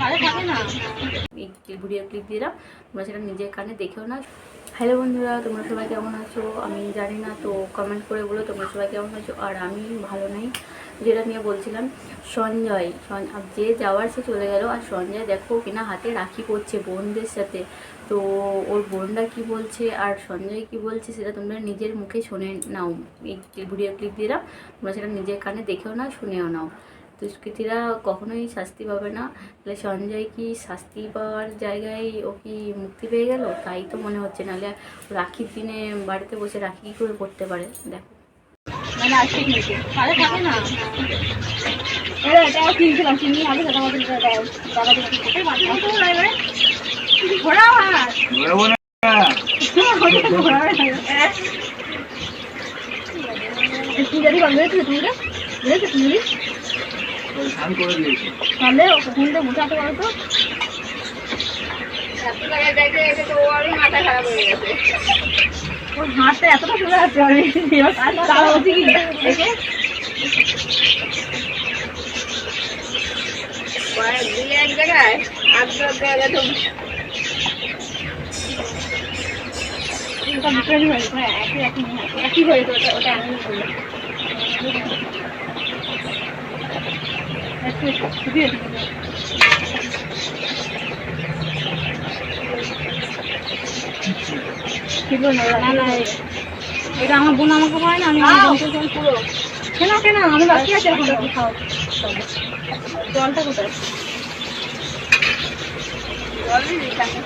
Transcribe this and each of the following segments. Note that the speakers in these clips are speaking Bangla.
মানে দিলাম। সেটা নিজের কানে দেখেও না হ্যালো বন্ধুরা, তোমরা সবাই কেমন আছো? আমি জানি না, তো কমেন্ট করে বলো তোমরা সবাই কেমন আছো। আর আমি ভালো নাই, যেটা নিয়ে বলছিলাম, সঞ্জয় যে যাওয়ার সে চলে গেল। আর সঞ্জয় দেখো কিনা হাতে রাখি করছে বোনদের সাথে। তো ওর বোনরা কি বলছে আর সঞ্জয় কি বলছে সেটা তোমরা নিজের মুখে শুনে নাও। এই ভিডিও ক্লিপ দিলাম। তোমরা সেটা নিজের কানে দেখেও না শুনেও নাও। দুষ্কৃতীরা কখনোই শাস্তি পাবে না। তাহলে সঞ্জয় কি শাস্তি পাওয়ার জায়গায় ও কি মুক্তি পেয়ে গেল? তাই তো মনে হচ্ছে নাহলে রাখির দিনে বাড়িতে বসে রাখি কী করে করতে পারে? দেখো। মানে ঘোড়া স্নান করে দিয়েছি। তাহলে ওখান থেকে মোটাতে পারো তো? ওর হাতটা এতটা চলে যাচ্ছে আমি এবার তারা হচ্ছে কি? দেখে। ওটা different হয়েছে, মানে একই একই না, একই হয়েছে ওটা ওটা আমি বললাম। একটু একটু দিয়ে দিবো। ছিল না, না, না, এই- এটা আমার বোন আমাকে হয় না আমি পুরো কেন কেন আমি খাও জলটা কোথায়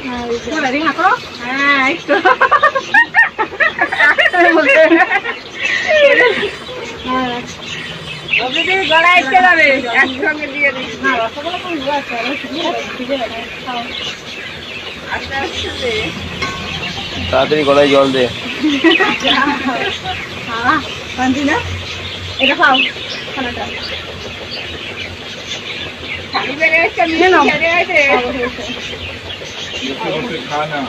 হ্যাঁ, যে। হ্যাঁ, এই তো। আমি বলতে- হ্যাঁ। আছে, আমি শুধু ভিজে রাখি, খাও। তাড়াতাড়ি গলায় জল দে? এটা খাও খানাটা নিয়ে নাও। খাও, হয়েছে। না